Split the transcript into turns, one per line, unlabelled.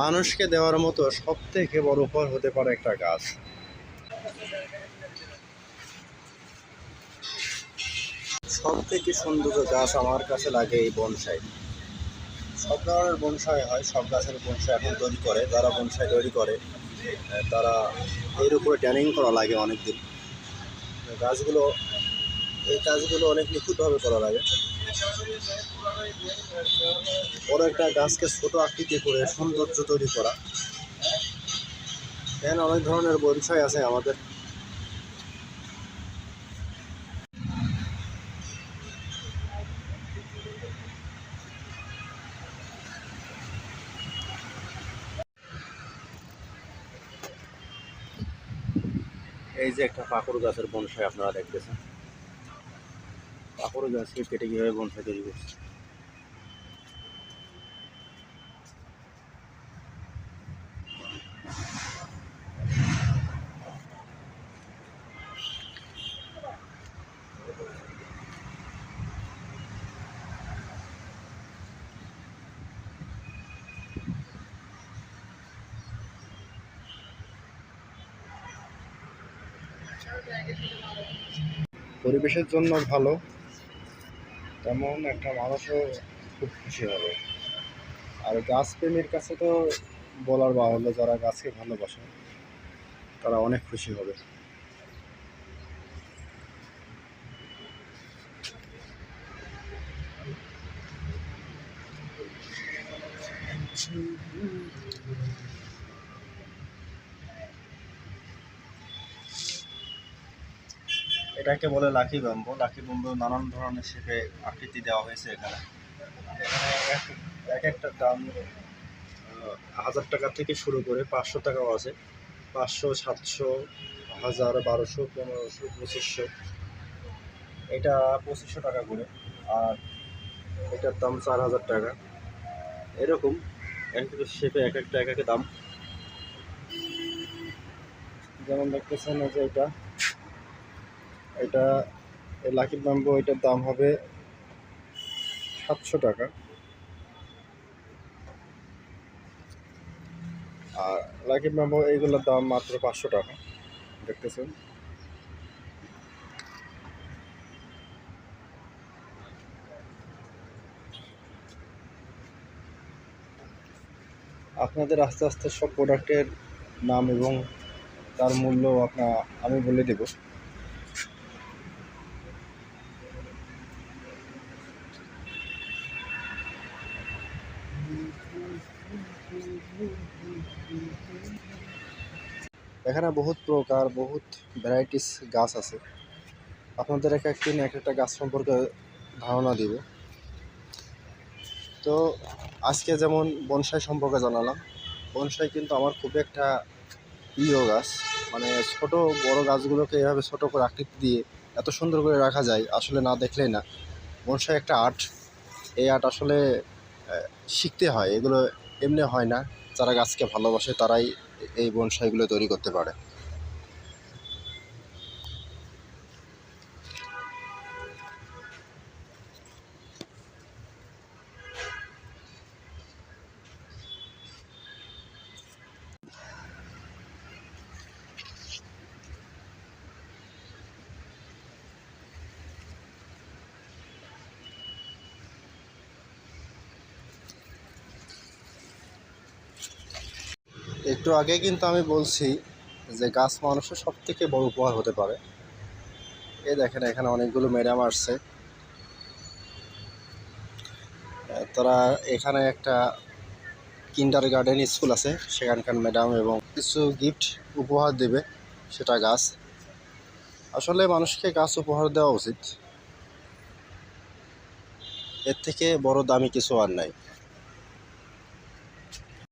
মানুষকে দেওয়ার মতো সব থেকে বড় উপহার হতে পারে একটা গাছ। সব থেকে সুন্দর গাছ আমার কাছে লাগে এই বনসাই। সব ধরনের বনসাই হয়, সব গাছের বনসাই এখন তৈরি করে, যারা বনসাই তৈরি করে, তারা এর উপরে ট্যানিং করা লাগে অনেক দিন গাছগুলো এই কাজগুলো অনেক নিখুঁতভাবে করা লাগে। বড় একটা গাছকে ছোট আকৃতি করে সৌন্দর্য তৈরি করা। এখানে অনেক ধরনের বনসাই আছে আমাদের। এই যে একটা পাকুড় গাছের বনসাই আপনারা দেখতেছেন। পাকুড় গাছকে কেটে কীভাবে বনসাই তৈরি করছে। পরিবেশের জন্য ভালো। তেমন একটা মানুষও খুব খুশি হবে। আর গাছপ্রেমীর কাছে তো বলার বাহুল্য, যারা গাছকে ভালোবাসে, তারা অনেক খুশি হবে। এটাকে বলে লাকি ব্যাম্বো। লাকি ব্যাম্বো নানান ধরনের শেপে আকৃতি দেওয়া হয়েছে এখানে। এক- এক একটা দাম হাজার টাকা থেকে শুরু করে পাঁচশো টাকাও আছে। পাঁচশো, সাতশো, হাজার, বারোশো, পনেরোশো, পঁচিশশো। এটা পঁচিশশো টাকা করে। আর এটার দাম চার হাজার টাকা। এরকম এক একটা শেপে এক একটা এক এক দাম। যেমন দেখতেছেন যে এটা। এটা লাকি ব্যাম্বো এটার দাম হবে সাতশো টাকা। আর লাকি ব্যাম্বো এইগুলোর দাম মাত্র পাঁচশো টাকা, দেখতেছেন। আপনাদের আস্তে আস্তে সব প্রোডাক্টের নাম এবং তার মূল্য আপনা আমি বলে দেবো। এখানে বহুত প্রকার, বহুত ভ্যারাইটিস গাছ আছে। আপনাদের এক একদিন এক একটা গাছ সম্পর্কে ধারণা দিব। তো আজকে যেমন বনসাই সম্পর্কে জানালাম, বনসাই কিন্তু আমার খুব একটা প্রিয় গাছ। মানে ছোট বড় গাছগুলোকে এভাবে ছোট করে আকৃতি দিয়ে এত সুন্দর করে রাখা যায়, আসলে না দেখলেই না। বনসাই একটা আর্ট। এই আর্ট আসলে শিখতে হয়, এগুলো এমনি হয় না। যারা গাছকে ভালোবাসে তারাই এই বনসাইগুলো তৈরি করতে পারে। একটু আগে কিন্তু আমি বলছি যে গাছ মানুষের সব থেকে বড় উপহার হতে পারে। এ দেখেন, এখানে অনেকগুলো ম্যাডাম আসছে। তারা এখানে একটা কিন্ডার গার্ডেন স্কুল আছে, সেখানকার ম্যাডাম এবং কিছু গিফট উপহার দেবে সেটা গাছ। আসলে মানুষকে গাছ উপহার দেওয়া উচিত। এর থেকে বড় দামি কিছু আর নাই।